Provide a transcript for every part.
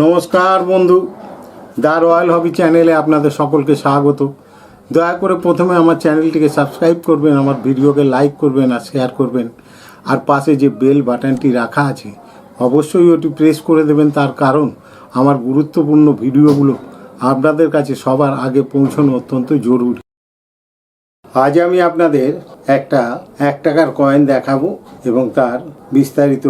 নমস্কার বন্ধু, the royal হবি চ্যানেলে আপনাদের সকলকে স্বাগত। দয়া করে প্রথমে আমার চ্যানেলটিকে সাবস্ক্রাইব করবেন, আমার ভিডিওকে লাইক করবেন আর শেয়ার করবেন। আর পাশে যে বেল বাটনটি রাখা আছে, অবশ্যই ওটি প্রেস করে দেবেন। তার কারণ, আমার গুরুত্বপূর্ণ ভিডিওগুলো আপনাদের কাছে সবার আগে পৌঁছানো অত্যন্ত জরুরি। আজ আমি আপনাদের একটা এক টাকার কয়েন দেখাবো এবং তার বিস্তারিত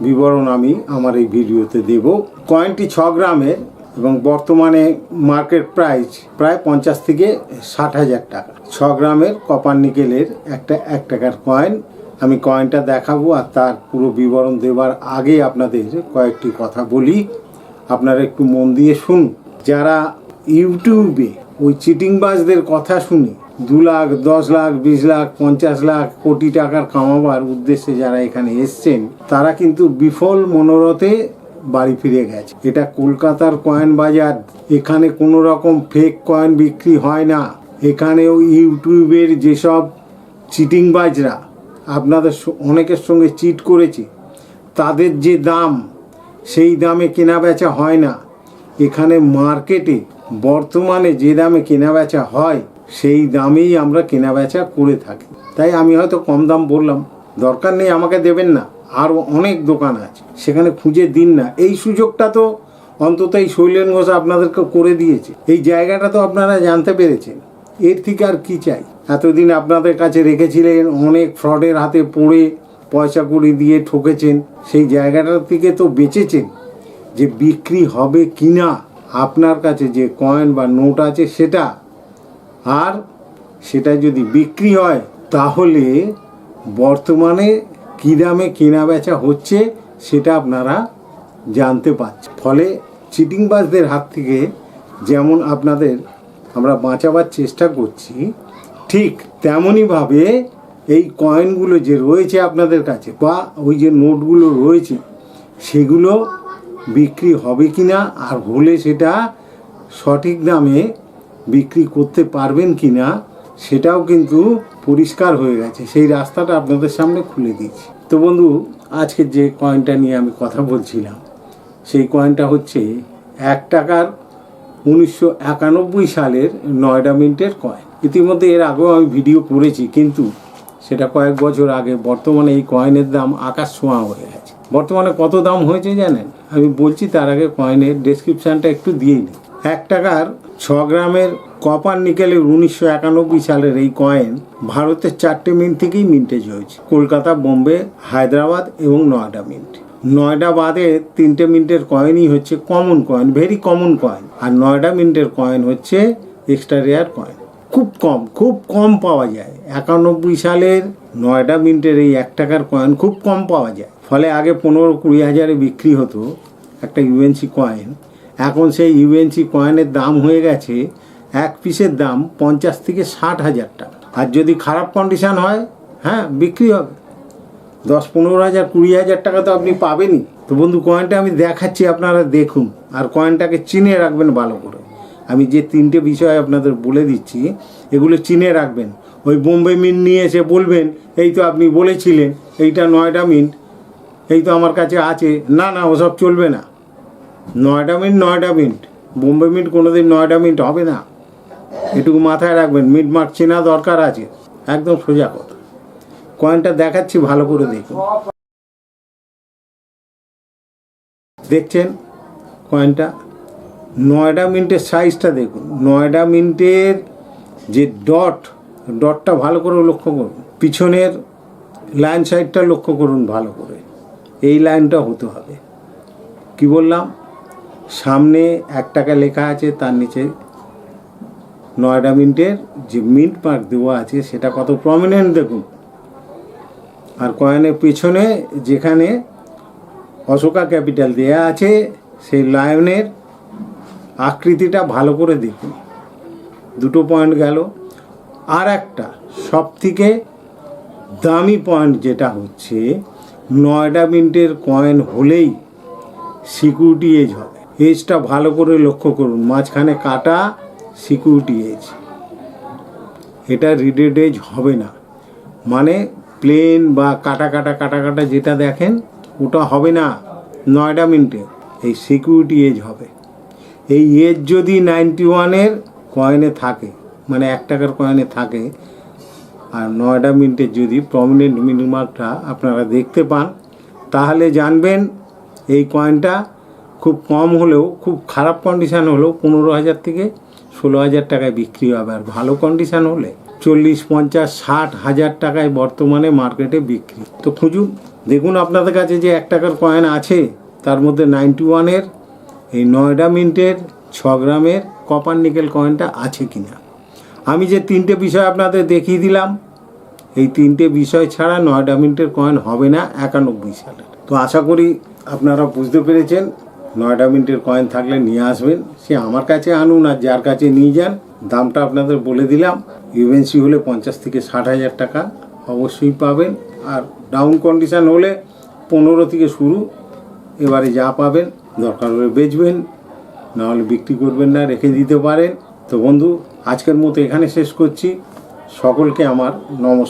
বিবরণ আমি আমার এই ভিডিওতে দেব। কয়েনটি ছ গ্রামের এবং বর্তমানে মার্কেট প্রাইস প্রায় পঞ্চাশ থেকে ষাট হাজার টাকা। ছ গ্রামের কপার নিকেলের একটা, এক টাকার কয়েন আমি কয়েনটা দেখাবো আর তার পুরো বিবরণ দেওয়ার আগে আপনাদের কয়েকটি কথা বলি। আপনারা একটু মন দিয়ে শুনুন। যারা ইউটিউবে ওই চিটিংবাজদের কথা শুনে দু লাখ, দশ লাখ, বিশ লাখ, পঞ্চাশ লাখ কোটি টাকার কামাবার উদ্দেশ্যে যারা এখানে এসছেন, তারা কিন্তু বিফল মনোরথে বাড়ি ফিরে গেছে। এটা কলকাতার কয়েন বাজার। এখানে কোনো রকম ফেক কয়েন বিক্রি হয় না। এখানেও ইউটিউবের যেসব চিটিংবাজরা আপনাদের অনেকের সঙ্গে চিট করেছে, তাদের যে দাম, সেই দামে কেনা বেচা হয় না। এখানে মার্কেটে বর্তমানে যে দামে কেনা বেচা হয় সেই দামেই আমরা কেনা বেচা করে থাকি। তাই আমি হয়তো কম দাম বললাম, দরকার নেই আমাকে দেবেন না। আরও অনেক দোকান আছে, সেখানে খুঁজে দিন না। এই সুযোগটা তো অন্তত এই শৈলেন ঘোষ আপনাদেরকে করে দিয়েছে। এই জায়গাটা তো আপনারা জানতে পেরেছেন। এর থেকে আর কি চাই? এতদিন আপনাদের কাছে রেখেছিলেন, অনেক ফ্রডের হাতে পড়ে পয়সা কড়ি দিয়ে ঠকেছেন। সেই জায়গাটার থেকে তো বেঁচেছেন। যে বিক্রি হবে কি না আপনার কাছে যে কয়েন বা নোট আছে সেটা আর সেটা যদি বিক্রি হয়, তাহলে বর্তমানে কী দামে কেনা বেচা হচ্ছে সেটা আপনারা জানতে পারছেন। ফলে চিটিংবাজদের হাত থেকে যেমন আপনাদের আমরা বাঁচাবার চেষ্টা করছি, ঠিক তেমনইভাবে এই কয়েনগুলো যে রয়েছে আপনাদের কাছে বা ওই যে নোটগুলো রয়েছে, সেগুলো বিক্রি হবে কি না আর হলে সেটা সঠিক দামে বিক্রি করতে পারবেন কি না সেটাও কিন্তু পরিষ্কার হয়ে গেছে। সেই রাস্তাটা আপনাদের সামনে খুলে দিয়েছি। তো বন্ধু, আজকে যে কয়েনটা নিয়ে আমি কথা বলছিলাম, সেই কয়েনটা হচ্ছে এক টাকার উনিশশো একানব্বই সালের নয়ডা মিন্টের কয়েন ইতিমধ্যে এর আগেও আমি ভিডিও করেছি, কিন্তু সেটা কয়েক বছর আগে বর্তমানে এই কয়েনের দাম আকাশ ছোঁয়া হয়ে গেছে। বর্তমানে কত দাম হয়েছে জানেন? আমি বলছি তার আগে কয়েনের ডেসক্রিপশানটা একটু দিয়ে নিই। এক টাকার ছ গ্রামের কপার নিকেলের উনিশশো একানব্বই সালের এই কয়েন ভারতের চারটে মিন্ট থেকেই মিন্টেজ হয়েছে। কলকাতা, বোম্বে, হায়দ্রাবাদ এবং নয়ডা মিন্ট। নয়ডা বাদে তিনটে মিন্টের কয়েনই হচ্ছে common coin, very common coin. আর নয়ডা মিন্টের কয়েন হচ্ছে এক্সট্রা রেয়ার কয়েন। খুব কম খুব কম পাওয়া যায়। একানব্বই সালের নয়ডা মিন্টের এই এক টাকার কয়েন খুব কম পাওয়া যায়। ফলে আগে পনেরো কুড়ি হাজারে বিক্রি হতো একটা ইউএনসি কয়েন। এখন সেই ইউএনসি কয়েনের দাম হয়ে গেছে এক পিসের দাম পঞ্চাশ থেকে ষাট হাজার টাকা। আর যদি খারাপ কন্ডিশন হয় হ্যাঁ বিক্রি হবে। দশ পনেরো হাজার, কুড়ি হাজার টাকা তো আপনি পাবেনই। তো বন্ধু কয়েনটা আমি দেখাচ্ছি, আপনারা দেখুন। আর কয়েনটাকে চিনে রাখবেন ভালো করে। আমি যে তিনটে বিষয় আপনাদের বলে দিচ্ছি, এগুলো চিনে রাখবেন। ওই বোম্বে মিন্ট নিয়ে এসে বলবেন, এই তো আপনি বলেছিলেন, এইটা নয়টা মিন্ট এই তো আমার কাছে আছে। না না, ওসব চলবে না। Noida mint Noida mint. Bombay mint কোনোদিন নয়ডা মিন্ট হবে না। এটুকু মাথায় রাখবেন, মিট মার্ক চেনা দরকার আছে। একদম সোজা কথা। কয়েনটা দেখাচ্ছি, ভালো করে দেখুন। দেখছেন কয়েনটা? নয়ডা মিন্টের সাইজটা দেখুন। নয়ডা মিন্টের যে ডট ডটটা ভালো করে লক্ষ্য করুন। পিছনের লাইন সাইডটা লক্ষ্য করুন ভালো করে। এই লাইনটা হতে হবে। কি বললাম? সামনে এক টাকা লেখা আছে, তার নিচে নয়ডা মিন্টের যে মিন্ট মার্ক দেওয়া আছে, সেটা কত প্রমিনেন্ট দেখুন। আর কয়েনের পেছনে যেখানে অশোকা ক্যাপিটাল দেয়া আছে, সেই লায়নের আকৃতিটা ভালো করে দেখুন। দুটো পয়েন্ট গেল। আর একটা সব থেকে দামি পয়েন্ট যেটা হচ্ছে, নয়ডা মিন্টের কয়েন হলেই সিকিউরিটি এজ হবে। এজটা ভালো করে লক্ষ্য করুন। মাঝখানে কাটা সিকিউরিটি এজ এটা রিডেড এজ হবে না। মানে প্লেন বা কাটা কাটা কাটা কাটা যেটা দেখেন, ওটা হবে না। নয়ডা মিনিটে এই সিকিউরিটি এজ হবে। এই এজ যদি নাইনটি ওয়ানের কয়েনে থাকে মানে এক টাকার কয়েনে থাকে, আর নয়ডা মিন্টের যদি প্রমিনেন্ট মিনিমার্কটা আপনারা দেখতে পান, তাহলে জানবেন এই কয়েনটা খুব কম হলেও, খুব খারাপ কন্ডিশান হলেও পনেরো হাজার থেকে ষোলো হাজার টাকায় বিক্রি হবে। আর ভালো কন্ডিশান হলে চল্লিশ, পঞ্চাশ, ষাট হাজার টাকায় বর্তমানে মার্কেটে বিক্রি। তো খুঁজুন, দেখুন আপনাদের কাছে যে এক টাকার কয়েন আছে, তার মধ্যে নাইনটি ওয়ানের এই নয়ডা মিন্টের, ছ গ্রামের কপার নিকেল কয়েনটা আছে কি না আমি যে তিনটে বিষয় আপনাদের দেখিয়ে দিলাম, এই তিনটে বিষয় ছাড়া নয়ডা মিনিটের কয়েন হবে না একানব্বই সালের। তো আশা করি আপনারা বুঝতে পেরেছেন নয়ডা মিনিটের কয়েন থাকলে নিয়ে আসবেন। সে আমার কাছে আনুন আর যার কাছে নিয়ে যান, দামটা আপনাদের বলে দিলাম। ইউএনসি হলে পঞ্চাশ থেকে ষাট হাজার টাকা অবশ্যই পাবেন। আর ডাউন কন্ডিশন হলে পনেরো থেকে শুরু, এবারে যা পাবেন দরকার হলে বেচবেন, নাহলে বিক্রি করবেন না, রেখে দিতে পারেন। তো বন্ধু, আজকের মতো এখানে শেষ করছি। সকলকে আমার নমস্কার।